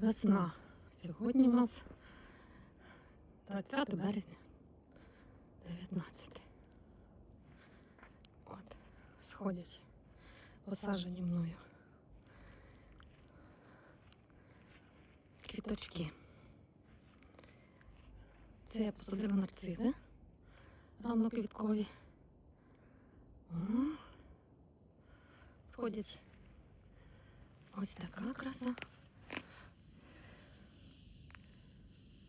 Весна. Сьогодні у нас 20 березня. 19. От, сходять посаджені мною. Квіточки. Це я посадила нарцизи ранноквіткові. Сходять ось така краса.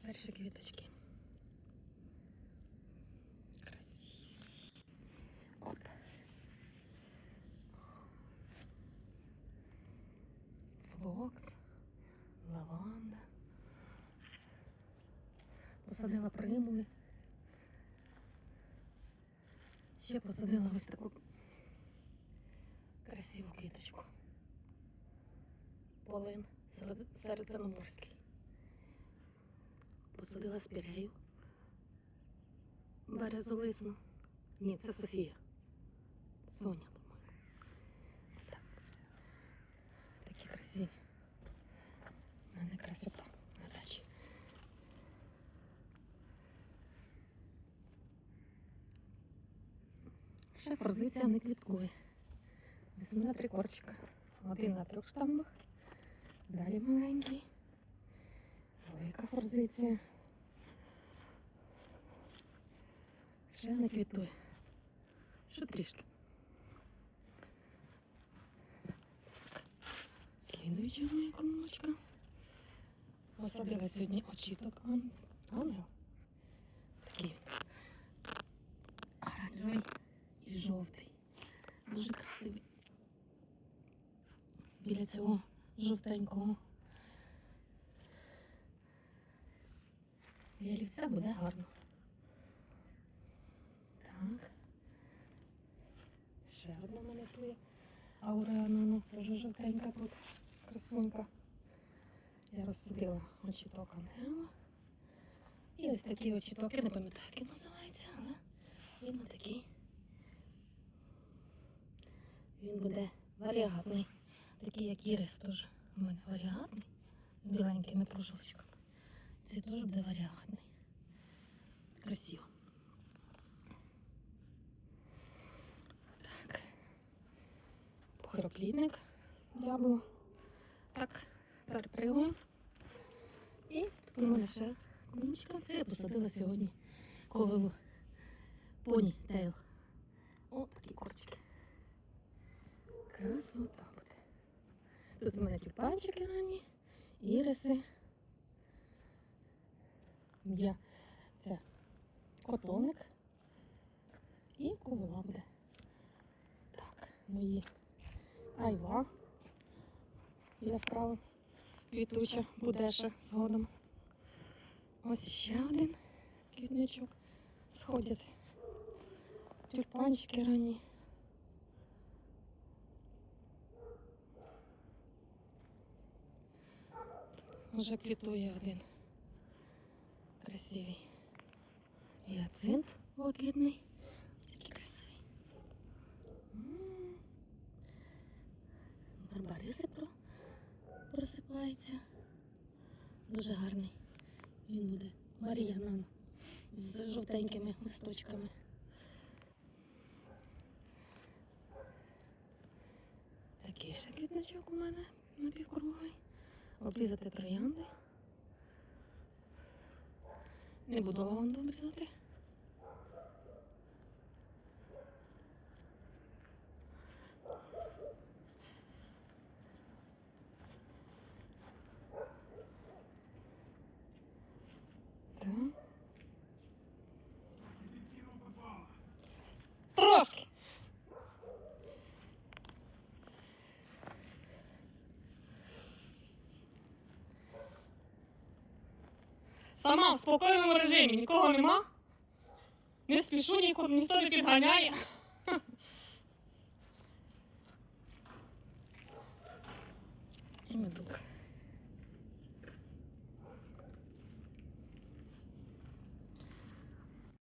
Перші квіточки. Красиві. Оп. Флокс, лаванда. Посадила примули. Ще посадила ось таку красиву квіточку. Полин серед- середземноморський. Посадила спірею. Березолисну. Ні, це Софія. Соня, по-моєму. Так. Такі красиві. У мене красота на дачі. Ще форзиція не квіткує. Ось у мене три корчика. Один на трьох штамбах. Далі маленький. Велика форзиція. Ще не квітує. Ще трішки. Слідуюча моя комочка. Посадила сьогодні очіток ангел. Такий оранжевий і жовтий. Дуже красивий. Біля цього жовтенького. Ялівця буде гарно. Так. Ще одна мене тує. Ауреанона, теж жовтенька тут. Красунька. Я розсадила очіток ангела. І ось такі очітоки, не пам'ятаю, як він називається, але він такий. Він буде варіатний. Такий, як ірис теж. У мене варіатний. З біленькими прожилочками. Цей теж буде варіатний. Красиво. Так. Похороплітник дябло. Так, перепригуємо. І тут у мене ще клубочка. Це я посадила сьогодні ковилу. Поні тейл. О, такі корчики. Красота буде. Тут у мене тюльпанчики ранні, іриси. Я це котоник і ковила буде. Так, мої айва. Яскраво квітуча буде ще згодом. Ось ще один квітничок сходять. Тюльпанчики ранні. Вже квітує один. Красивий. Гіацинт блакитний. Такий красивий. М. Барбариси про... просипаються. Дуже гарний. Він буде. Марія Нана. З жовтенькими листочками. Такий ще квітничок у мене напівкруглий. Обрізати троянди. Не буду лаванду обрізати. Так. Трошки. Сама в спокійному режимі, нікого нема. Не спішу, нікого, ніхто не підганяє. І меду.